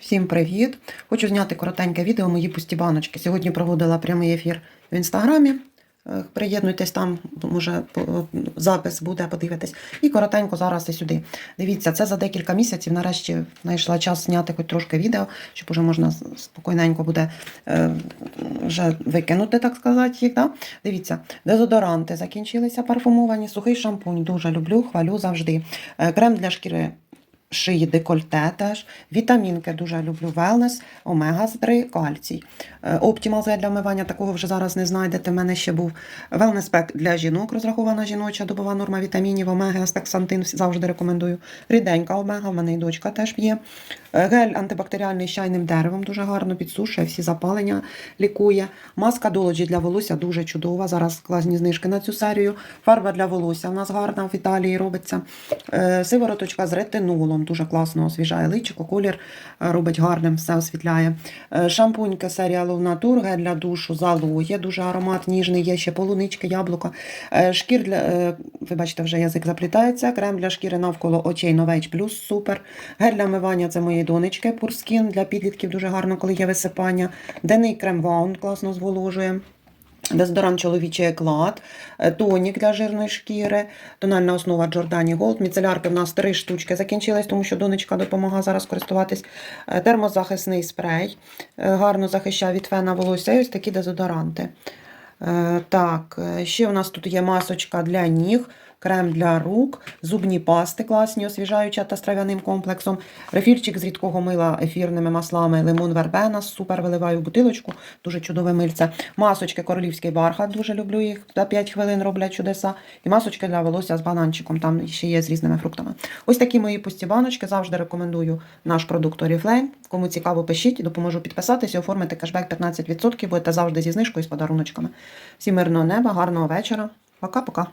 Всім привіт! Хочу зняти коротеньке відео мої пусті баночки. Сьогодні проводила прямий ефір в інстаграмі. Е, Приєднуйтесь там, може запис буде, подивитись. І коротенько зараз і сюди. Дивіться, це за декілька місяців. Нарешті знайшла час зняти хоч трошки відео, щоб уже можна спокійненько буде е, вже викинути, так сказати, їх. Да? Дивіться, дезодоранти закінчилися парфумовані, сухий шампунь дуже люблю, хвалю завжди. Е, Крем для шкіри шиї декольте теж. Вітамінки дуже люблю. Велнес, омега-3, кальцій. Е, Оптімал для вмивання такого вже зараз не знайдете. У мене ще був Велнес пек для жінок, розрахована жіноча добова норма вітамінів, омега, астаксантин завжди рекомендую. Ріденька омега, в мене і дочка теж є. Е, Гель антибактеріальний з чайним деревом дуже гарно підсушує, всі запалення лікує. Маска долоджі для волосся дуже чудова. Зараз класні знижки на цю серію. Фарба для волосся у нас гарна в Італії робиться. Е, Сивороточка з ретинолом дуже класно освіжає личико, колір е, робить гарним, все освітляє. Шампунька серія Love Natur, гель для душу з алоє, дуже аромат ніжний, є ще полунички, яблуко. Е, Шкір для, ви бачите, вже язик заплітається. Крем для шкіри навколо очей Novage Plus, супер. Гель для мивання це моєї донечки, Пурскін для підлітків дуже гарно, коли є висипання. Денний крем Ваун класно зволожує. Дезодорант чоловічий еклад, е, тонік для жирної шкіри, тональна основа Giordani Gold. Міцелярки в нас три штучки закінчились, тому що донечка допомагає зараз користуватись. Е, Термозахисний спрей, е, гарно захищає від фена волосся. І ось такі дезодоранти. Е, Так, е, ще у нас тут є масочка для ніг, крем для рук, зубні пасти класні, освіжаюча та з трав'яним комплексом, рефільчик з рідкого мила ефірними маслами, лимон вербена, супер виливаю бутилочку, дуже чудове мильце. Масочки королівський бархат, дуже люблю їх, за 5 хвилин роблять чудеса. І масочки для волосся з бананчиком, там ще є з різними фруктами. Ось такі мої пусті баночки, завжди рекомендую наш продукт Oriflame. Кому цікаво, пишіть, допоможу підписатися, оформити кешбек 15%, будете завжди зі знижкою з подаруночками. Всім мирного неба, гарного вечора. Пока-пока.